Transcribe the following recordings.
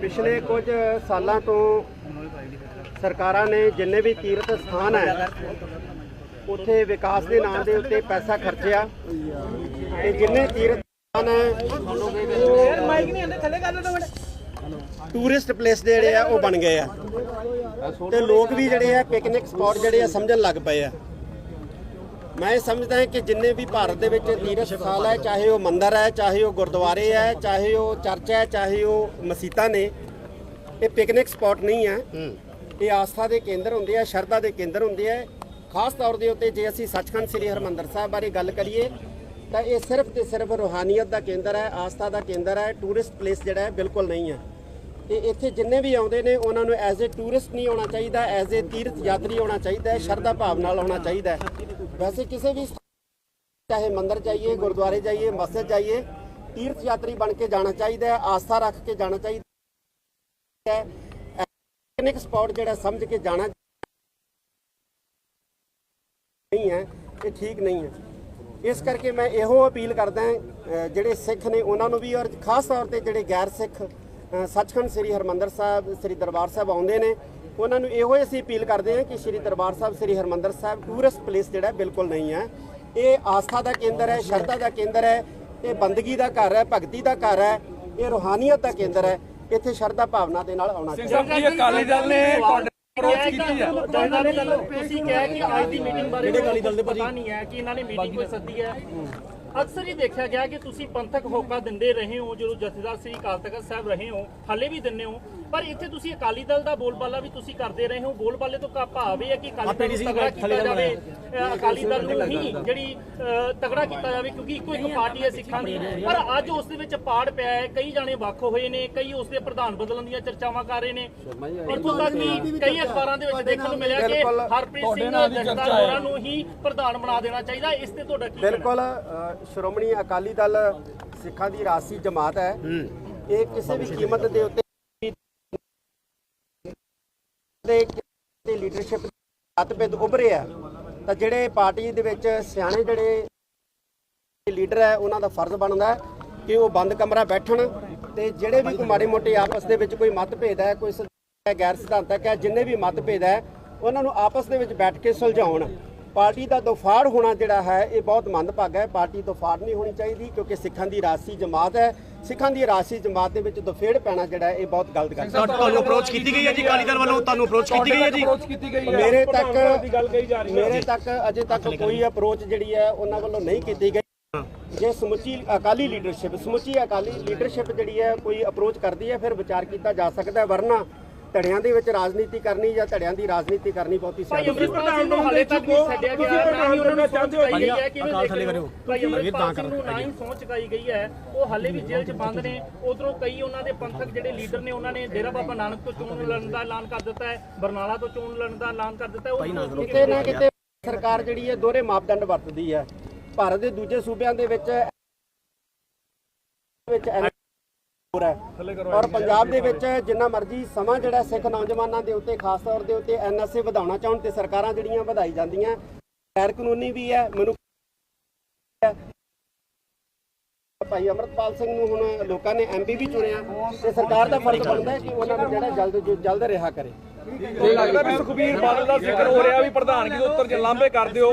ਪਿਛਲੇ ਕੁਝ ਸਾਲਾਂ ਤੋਂ ਸਰਕਾਰਾਂ ਨੇ ਜਿੰਨੇ ਵੀ ਤੀਰਥ ਸਥਾਨ ਹੈ, ਉੱਥੇ ਵਿਕਾਸ ਦੇ ਨਾਮ ਦੇ ਉੱਤੇ ਪੈਸਾ ਖਰਚਿਆ। ਤੇ ਜਿੰਨੇ ਤੀਰਥ ਸਥਾਨ ਹੈ ਟੂਰਿਸਟ ਪਲੇਸ ਜਿਹੜੇ ਆ, ਉਹ ਬਣ ਗਏ ਆ। ਤੇ ਲੋਕ ਵੀ ਜਿਹੜੇ ਆ ਪਿਕਨਿਕ ਸਪੌਟ ਜਿਹੜੇ ਆ, ਸਮਝਣ ਲੱਗ ਪਏ ਆ। ਮੈਂ ਇਹ ਸਮਝਦਾ ਹਾਂ ਕਿ ਜਿੰਨੇ ਵੀ ਭਾਰਤ ਦੇ ਵਿੱਚ ਤੀਰਥ ਸਥਾਨ ਹੈ ਚਾਹੇ ਉਹ ਮੰਦਿਰ ਹੈ ਚਾਹੇ ਉਹ ਗੁਰਦੁਆਰੇ ਹੈ ਚਾਹੇ ਉਹ ਚਰਚ ਹੈ ਚਾਹੇ ਉਹ ਮਸਜਿਦਾਂ ਨੇ ਇਹ ਪਿਕਨਿਕ ਸਪੌਟ ਨਹੀਂ ਹੈ। ਇਹ ਆਸਥਾ ਦੇ ਕੇਂਦਰ ਹੁੰਦੇ ਆ ਸ਼ਰਧਾ ਦੇ ਕੇਂਦਰ ਹੁੰਦੇ ਆ। ਖਾਸ ਤੌਰ ਦੇ ਉੱਤੇ ਜੇ ਅਸੀਂ ਸੱਚਖੰਡ ਸ੍ਰੀ ਹਰਮੰਦਰ ਸਾਹਿਬ ਬਾਰੇ ਗੱਲ ਕਰੀਏ ਤਾਂ ਇਹ ਸਿਰਫ ਤੇ ਸਿਰਫ ਰੂਹਾਨੀਅਤ ਦਾ ਕੇਂਦਰ ਹੈ ਆਸਥਾ ਦਾ ਕੇਂਦਰ ਹੈ ਟੂਰਿਸਟ ਪਲੇਸ ਜਿਹੜਾ ਹੈ ਬਿਲਕੁਲ ਨਹੀਂ ਹੈ। ਤੇ ਇੱਥੇ ਜਿੰਨੇ ਵੀ ਆਉਂਦੇ ਨੇ, ਉਹਨਾਂ ਨੂੰ ਐਜ਼ ਅ ਟੂਰਿਸਟ ਨਹੀਂ ਆਉਣਾ ਚਾਹੀਦਾ ਐਜ਼ ਅ ਤੀਰਥ ਯਾਤਰੀ ਆਉਣਾ ਚਾਹੀਦਾ ਹੈ ਸ਼ਰਧਾ ਭਾਵ ਨਾਲ ਆਉਣਾ ਚਾਹੀਦਾ ਹੈ। ਵੈਸੇ ਕਿਸੇ ਵੀ ਚਾਹੇ ਮੰਦਰ ਜਾਈਏ, ਗੁਰਦੁਆਰੇ ਜਾਈਏ, ਮਸਜਿਦ ਜਾਈਏ, ਤੀਰਥ ਯਾਤਰੀ ਬਣ ਕੇ ਜਾਣਾ ਚਾਹੀਦਾ ਹੈ, ਆਸਥਾ ਰੱਖ ਕੇ ਜਾਣਾ ਚਾਹੀਦਾ ਹੈ। ਪਿਕਨਿਕ ਸਪੌਟ ਜਿਹੜਾ ਸਮਝ ਕੇ ਜਾਣਾ ਨਹੀਂ ਹੈ, ਇਹ ਠੀਕ ਨਹੀਂ ਹੈ। ਇਸ ਕਰਕੇ ਮੈਂ ਇਹੋ ਅਪੀਲ ਕਰਦਾ ਜਿਹੜੇ ਸਿੱਖ ਨੇ, ਉਹਨਾਂ ਨੂੰ ਵੀ ਔਰ ਖਾਸ ਤੌਰ ਤੇ ਜਿਹੜੇ ਗੈਰ ਸਿੱਖ ਸੱਚਖੰਡ ਸ੍ਰੀ ਹਰਮੰਦਰ ਸਾਹਿਬ ਸ੍ਰੀ ਦਰਬਾਰ ਸਾਹਿਬ ਆਉਂਦੇ ਨੇ। ਉਹਨਾਂ ਨੂੰ ਇਹੋ ਹੀ ਅਸੀਂ ਅਪੀਲ ਕਰਦੇ ਹਾਂ ਕਿ ਸ੍ਰੀ ਦਰਬਾਰ ਸਾਹਿਬ ਸ੍ਰੀ ਹਰਮੰਦਰ ਸਾਹਿਬ ਟੂਰਿਸਟ ਪਲੇਸ ਜਿਹੜਾ ਬਿਲਕੁਲ ਨਹੀਂ ਹੈ। ਇਹ ਆਸਥਾ ਦਾ ਕੇਂਦਰ ਹੈ ਸ਼ਰਧਾ ਦਾ ਕੇਂਦਰ ਹੈ ਇਹ ਬੰਦਗੀ ਦਾ ਘਰ ਹੈ ਭਗਤੀ ਦਾ ਘਰ ਹੈ ਇਹ ਰੂਹਾਨੀਅਤ ਦਾ ਕੇਂਦਰ ਹੈ। ਇੱਥੇ ਸ਼ਰਧਾ ਭਾਵਨਾ ਦੇ ਨਾਲ ਆਉਣਾ ਚਾਹੀਦਾ ਸਾਹਿਬ ਜੀ ਅਕਾਲੀ ਦਲ ਨੇ ਤੁਹਾਡੇ ਅਪਰੋਚ ਕੀਤੀ ਆ ਤੁਸੀਂ ਕਿਹਾ ਕਿ ਅੱਜ ਦੀ ਮੀਟਿੰਗ ਬਾਰੇ ਜਿਹੜੇ ਗਾਲੀ ਦਲ ਦੇ ਪਤਾ ਨਹੀਂ ਹੈ ਕਿ ਇਹਨਾਂ ਨੇ ਮੀਟਿੰਗ ਕੋਈ ਸੱਦੀ ਹੈ। ਅਕਸਰ ਹੀ ਦੇਖਿਆ ਗਿਆ ਕਿ ਤੁਸੀਂ ਪੰਥਕ ਹੋਕਾ ਦਿੰਦੇ ਰਹੇ ਹੋ ਜਦੋਂ ਜਥੇਦਾਰ ਸ੍ਰੀ ਅਕਾਲ ਤਖਤ ਸਾਹਿਬ ਰਹੇ ਹੋ ਹਾਲੇ ਵੀ ਦਿੰਦੇ ਹੋ। ਪਰ ਇੱਥੇ ਤੁਸੀਂ ਅਕਾਲੀ ਦਲ ਦਾ ਬੋਲਬਾਲਾ ਵੀ ਤੁਸੀਂ ਕਰਦੇ ਰਹੇ ਹੋ। ਬੋਲਬਾਲੇ ਤੋਂ ਕਾ ਭਾਵ ਇਹ ਹੈ ਕਿ ਅਕਾਲੀ ਦਲ ਨੂੰ ਤਗੜਾ ਕੀਤਾ ਜਾਵੇ। ਅਕਾਲੀ ਦਲ ਨੂੰ ਹੀ ਜਿਹੜੀ ਤਗੜਾ ਕੀਤਾ ਜਾਵੇ ਕਿਉਂਕਿ ਇੱਕੋ ਇੱਕ ਪਾਰਟੀ ਹੈ ਸਿੱਖਾਂ ਦੀ। ਪਰ ਅੱਜ ਉਸ ਦੇ ਵਿੱਚ ਪਾੜ ਪਿਆ ਹੈ। ਕਈ ਜਾਣੇ ਵੱਖ ਹੋਏ ਨੇ ਕਈ ਉਸ ਦੇ ਪ੍ਰਧਾਨ ਬਦਲਣ ਦੀਆਂ ਚਰਚਾਵਾਂ ਕਰ ਰਹੇ ਨੇ। ਇੱਥੋਂ ਤੱਕ ਕਿ ਕਈ ਅਖਬਾਰਾਂ ਦੇ ਵਿੱਚ ਦੇਖਣ ਨੂੰ ਮਿਲਿਆ ਕਿ। ਹਰਪ੍ਰੀਤ ਸਿੰਘ ਜਗਤਾਰ ਹੋਰਾਂ ਨੂੰ ਹੀ ਪ੍ਰਧਾਨ ਬਣਾ ਦੇਣਾ ਚਾਹੀਦਾ। ਇਸ ਤੇ ਤੁਹਾਡਾ ਕੀ? ਬਿਲਕੁਲ ਸ਼੍ਰੋਮਣੀ ਅਕਾਲੀ ਦਲ ਸਿੱਖਾਂ ਦੀ ਰਾਸੀ ਜਮਾਤ ਹੈ। ਇਹ ਕਿਸੇ ਵੀ ਕੀਮਤ ਦੇ ਉੱਤੇ ਦੇ ਤੇ ਲੀਡਰਸ਼ਿਪ ਮਤਭੇਦ ਉੱਭਰੇ ਆ। ਤਾਂ ਜਿਹੜੇ ਪਾਰਟੀ ਦੇ ਵਿੱਚ ਸਿਆਣੇ ਜਿਹੜੇ ਲੀਡਰ ਹੈ ਉਹਨਾਂ ਦਾ ਫਰਜ਼ ਬਣਦਾ ਕਿ ਉਹ ਬੰਦ ਕਮਰਾ ਬੈਠਣ ਤੇ ਜਿਹੜੇ ਵੀ ਕੋਈ ਮਾੜੇ ਮੋਟੇ ਆਪਸ ਦੇ ਵਿੱਚ ਕੋਈ ਮਤਭੇਦ ਹੈ ਕੋਈ ਗੈਰ ਸਿਧਾਂਤਕ ਹੈ ਜਿੰਨੇ ਵੀ ਮਤਭੇਦ ਹੈ ਉਹਨਾਂ ਨੂੰ ਆਪਸ ਦੇ ਵਿੱਚ ਬੈਠ ਕੇ ਸੁਲਝਾਉਣ। ਪਾਰਟੀ ਦਾ ਦੋਫਾੜ ਹੋਣਾ ਜਿਹੜਾ ਹੈ ਇਹ ਬਹੁਤ ਮੰਦਭਾਗਾ ਹੈ। ਪਾਰਟੀ ਦੋਫਾੜ ਨਹੀਂ ਹੋਣੀ ਚਾਹੀਦੀ ਕਿਉਂਕਿ ਸਿੱਖਾਂ ਦੀ ਰਾਸੀ ਜਮਾਤ ਹੈ। ਸਿੱਖਾਂ ਦੀ ਰਾਸੀ ਜਮਾਤ ਦੇ ਵਿੱਚ ਦੋਫੇੜ ਪੈਣਾ ਜਿਹੜਾ ਇਹ ਬਹੁਤ ਗਲਤ ਗੱਲ ਹੈ। ਤੁਹਾਨੂੰ ਅਪਰੋਚ ਕੀਤੀ ਗਈ ਹੈ ਜੀ? ਅਕਾਲੀ ਦਲ ਵੱਲੋਂ ਤੁਹਾਨੂੰ ਅਪਰੋਚ ਕੀਤੀ ਗਈ ਹੈ ਜੀ? ਅਪਰੋਚ ਕੀਤੀ ਗਈ ਹੈ। ਮੇਰੇ ਤੱਕ ਮੇਰੇ ਤੱਕ ਅਜੇ ਤੱਕ ਕੋਈ ਅਪਰੋਚ ਜਿਹੜੀ ਹੈ ਉਹਨਾਂ ਵੱਲੋਂ ਨਹੀਂ ਕੀਤੀ ਗਈ। ਜੇ ਸਮੁੱਚੀ ਅਕਾਲੀ ਲੀਡਰਸ਼ਿਪ ਸਮੁੱਚੀ ਅਕਾਲੀ ਲੀਡਰਸ਼ਿਪ ਜਿਹੜੀ ਹੈ ਕੋਈ ਅਪਰੋਚ ਕਰਦੀ ਹੈ ਫਿਰ ਵਿਚਾਰ ਕੀਤਾ ਜਾ ਸਕਦਾ ਹੈ। ਵਰਨਾ ਧੜਿਆਂ ਦੇ ਵਿੱਚ ਰਾਜਨੀਤੀ ਕਰਨੀ ਜਾਂ ਧੜਿਆਂ ਦੀ ਰਾਜਨੀਤੀ ਕਰਨੀ ਬਹੁਤੀ ਭਾਈ ਸਿਆਣੀ ਅੰਮ੍ਰਿਤਪਾਲ ਸਿੰਘ ਨੂੰ ਹਾਲੇ ਤੱਕ ਨਹੀਂ ਛੱਡਿਆ ਗਿਆ ਨਾ ਹੀ ਉਹਨਾਂ ਨੂੰ ਸਹੁੰ ਚੁਕਾਈ ਗਈ ਹੈ ਕਿ ਅਕਾਲ ਥੱਲੇ ਕਰਿਓ। ਭਾਈ ਅੰਮ੍ਰਿਤਪਾਲ ਸਿੰਘ ਨੂੰ ਨਾ ਹੀ ਸਹੁੰ ਚੁਕਾਈ ਗਈ ਹੈ ਉਹ ਹਾਲੇ ਵੀ ਜੇਲ੍ਹ 'ਚ ਬੰਦ ਨੇ ਉਧਰੋਂ ਕਈ ਉਹਨਾਂ ਦੇ ਪੰਥਕ ਜਿਹੜੇ ਲੀਡਰ ਨੇ ਉਹਨਾਂ ਨੇ ਡੇਰਾ ਬਾਬਾ ਨਾਨਕ ਤੋਂ ਚੋਣ ਲੜਨ ਦਾ ਐਲਾਨ ਕਰ ਦਿੱਤਾ ਹੈ ਬਰਨਾਲਾ ਤੋਂ ਚੋਣ ਲੜਨ ਦਾ ਐਲਾਨ ਕਰ ਦਿੱਤਾ ਹੈ ਉਹ ਕਿਤੇ ਨਾ? ਕਿਤੇ ਸਰਕਾਰ ਜਿਹੜੀ ਹੈ ਦੋਹਰੇ ਮਾਪਦੰਡ ਵਰਤਦੀ ਹੈ। ਭਾਰਤ ਦੇ ਦੂਜੇ ਸੂਬਿਆਂ ਦੇ ਵਿੱਚ ਵਿੱਚ ਹੈ। ਔਰ ਪੰਜਾਬ ਦੇ ਵਿੱਚ ਜਿੰਨਾ ਮਰਜ਼ੀ ਸਮਾਂ ਜਿਹੜਾ ਸਿੱਖ ਨੌਜਵਾਨਾਂ ਦੇ ਉੱਤੇ ਖਾਸ ਤੌਰ ਦੇ ਉੱਤੇ ਐਨਐਸਏ ਵਧਾਉਣਾ ਚਾਹਣ ਤੇ ਸਰਕਾਰਾਂ ਜਿਹੜੀਆਂ ਵਧਾਈ ਜਾਂਦੀਆਂ ਗੈਰ ਕਾਨੂੰਨੀ ਵੀ ਹੈ ਮੈਨੂੰ ਭਾਈ ਅਮਰਤਪਾਲ ਸਿੰਘ ਨੂੰ ਹੁਣ ਲੋਕਾਂ ਨੇ ਐਮਪੀ ਵੀ ਚੁਣਿਆ ਤੇ ਸਰਕਾਰ ਦਾ ਫਰਜ਼ ਬਣਦਾ ਹੈ ਕਿ ਉਹਨਾਂ ਨੂੰ ਜਿਹੜਾ ਜਲਦ ਜਲਦ ਰਿਹਾ ਕਰੇ। ਲੱਗਦਾ ਵੀ ਸੁਖਬੀਰ ਬਾਦਲ ਦਾ ਜ਼ਿਕਰ ਹੋ ਰਿਹਾ ਵੀ ਪ੍ਰਧਾਨਗੀ ਤੋਂ ਉੱਤਰ ਜੇ ਲਾਂਭੇ ਕਰ ਦਿਓ।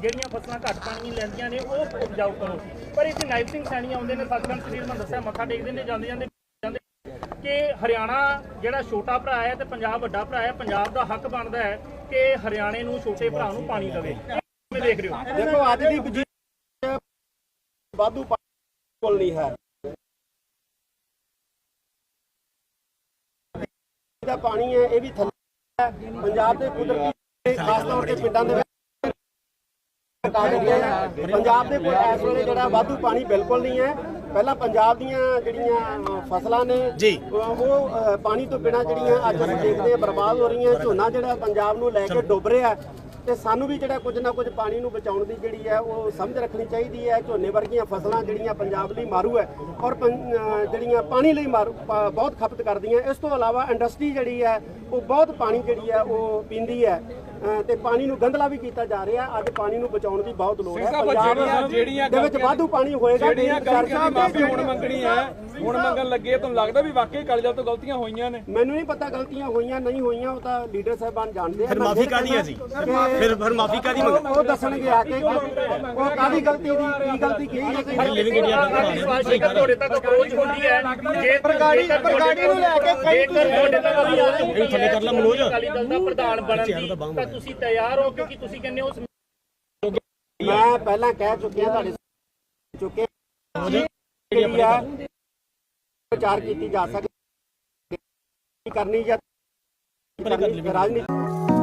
ਜਿਹੜੀਆਂ ਫਸਲਾਂ ਘੱਟ ਪਾਣੀ ਲੈਂਦੀਆਂ ਨੇ, ਉਹ ਉਪਜਾਊ ਕਰੋ। ਪਰ ਇੱਥੇ ਨਾਇਬ ਸਿੰਘ ਸੈਣੀ ਆਉਂਦੇ ਨੇ ਸਤਿਗੁਰੂ ਸ੍ਰੀ ਹਰਿਮੰਦਰ ਸਾਹਿਬ ਮੱਥਾ ਟੇਕਦੇ ਨੇ, ਜਾਂਦੇ ਜਾਂਦੇ ਕਿ ਹਰਿਆਣਾ ਜਿਹੜਾ ਛੋਟਾ ਭਰਾ ਹੈ ਤੇ ਪੰਜਾਬ ਵੱਡਾ ਭਰਾ ਹੈ, ਪੰਜਾਬ ਦਾ ਹੱਕ ਬਣਦਾ ਹੈ ਕਿ ਹਰਿਆਣੇ ਨੂੰ ਛੋਟੇ ਭਰਾ ਨੂੰ ਪਾਣੀ ਦੇਵੇ। ਕਿਵੇਂ ਦੇਖ ਰਹੇ ਹੋ। ਦੇਖੋ, ਅੱਜ ਦੀ ਵਾਧੂ ਕੋਲ ਨਹੀਂ ਹੈ। ਦਾ ਪਾਣੀ ਹੈ, ਇਹ ਵੀ ਥੱਲੇ ਪੰਜਾਬ ਦੇ ਕੁਦਰਤੀ ਖਾਸ ਤੌਰ ਤੇ ਪਿੰਡਾਂ ਦੇ ਵਿੱਚ ਹੈ। ਪੰਜਾਬ ਦੇ ਕੋਲ ਇਸ ਵੇਲੇ ਜਿਹੜਾ ਵਾਧੂ ਪਾਣੀ ਬਿਲਕੁਲ ਨਹੀਂ ਹੈ। ਪਹਿਲਾਂ ਪੰਜਾਬ ਦੀਆਂ ਜਿਹੜੀਆਂ ਫਸਲਾਂ ਨੇ। ਉਹ ਪਾਣੀ ਤੋਂ ਬਿਨਾਂ ਜਿਹੜੀਆਂ ਅੱਜ ਅਸੀਂ ਦੇਖਦੇ ਹਾਂ ਬਰਬਾਦ ਹੋ ਰਹੀਆਂ ਝੋਨਾ ਜਿਹੜਾ ਪੰਜਾਬ ਨੂੰ ਲੈ ਕੇ ਡੁੱਬ ਰਿਹਾ ਤੇ ਸਾਨੂੰ ਵੀ ਜਿਹੜਾ ਕੁਝ ਨਾ ਕੁਝ ਪਾਣੀ ਨੂੰ ਬਚਾਉਣ ਦੀ ਜਿਹੜੀ ਹੈ ਉਹ ਸਮਝ ਰੱਖਣੀ ਚਾਹੀਦੀ ਹੈ। ਝੋਨੇ ਵਰਗੀਆਂ ਫਸਲਾਂ ਜਿਹੜੀਆਂ ਪੰਜਾਬ ਲਈ ਮਾਰੂ ਹੈ ਔਰ ਜਿਹੜੀਆਂ ਪਾਣੀ ਲਈ ਮਾਰੂ ਬਹੁਤ ਖਪਤ ਕਰਦੀਆਂ। ਇਸ ਤੋਂ ਇਲਾਵਾ ਇੰਡਸਟਰੀ ਜਿਹੜੀ ਹੈ ਉਹ ਬਹੁਤ ਪਾਣੀ ਜਿਹੜੀ ਹੈ ਉਹ ਪੀਂਦੀ ਹੈ। ਤੇ ਪਾਣੀ ਨੂੰ ਗੰਦਲਾ ਵੀ ਕੀਤਾ ਜਾ ਰਿਹਾ। ਅੱਜ ਪਾਣੀ ਨੂੰ ਬਚਾਉਣ ਦੀ ਬਹੁਤ ਲੋੜ ਹੈ। ਪੰਜਾਬ ਜਿਹੜੀਆਂ- ਜਿਹੜੀਆਂ ਦੇ ਵਿੱਚ ਵਾਧੂ ਪਾਣੀ ਹੋਏਗਾ ਜਿਹੜੀਆਂ ਤੇ ਗਲਤੀਆਂ ਦੀ ਮਾਫੀ ਹੁਣ ਮੰਗਣੀ ਹੈ ਹੁਣ ਮੰਗਣ ਲੱਗੇ ਤੁਹਾਨੂੰ ਲੱਗਦਾ ਵੀ ਵਾਕਈ ਅਕਾਲੀ ਦਲ ਤੋਂ ਗਲਤੀਆਂ ਹੋਈਆਂ ਨੇ? ਮੈਨੂੰ ਨਹੀਂ ਪਤਾ ਗਲਤੀਆਂ ਹੋਈਆਂ ਨਹੀਂ ਹੋਈਆਂ ਉਹ ਤਾਂ ਲੀਡਰ ਸਾਹਿਬਾਨ ਜਾਣਦੇ ਆ। ਫਿਰ ਮਾਫੀ ਕਾਹਦੀ ਹੈ ਜੀ? ਫਿਰ ਫਿਰ ਮਾਫੀ ਕਾਹਦੀ ਮੰਗ ਉਹ ਦੱਸਣਗੇ ਆ ਕੇ ਉਹ ਕਾਦੀ ਗਲਤੀ ਦੀ ਕੀ ਗਲਤੀ ਕੀ ਹੈ? ਲਿਵਿੰਗ ਇੰਡੀਆ ਦਾ ਤੁਹਾਡੇ ਤੱਕ ਅਪਰੋਚ ਹੁੰਦੀ ਹੈ। ਜੇ ਪ੍ਰਗਾੜੀ ਪ੍ਰਗਾੜੀ ਨੂੰ ਲੈ ਕੇ ਕਈ ਤੁਹਾਡੇ ਤੱਕ ਵੀ ਆ ਇਹਨੂੰ ਥੱਲੇ ਕਰ ਲਾ। ਅਕਾਲੀ ਦਲ ਦਾ ਪ੍ਰਧਾਨ ਬਣਨ ਦੀ ਤੁਸੀਂ ਤਿਆਰ ਹੋ ਕਿਉਂਕਿ ਤੁਸੀਂ ਕਹਿੰਦੇ ਹੋ ਉਸ ਮੈਂ ਪਹਿਲਾਂ ਕਹਿ ਚੁੱਕਿਆ ਤੁਹਾਡੇ ਚੁੱਕੇ ਜਿਹੜੀ ਆ ਵਿਚਾਰ ਕੀਤੀ ਜਾ ਸਕਦੀ ਕਰਨੀ ਜਾਂ ਰਾਜਨੀਤੀ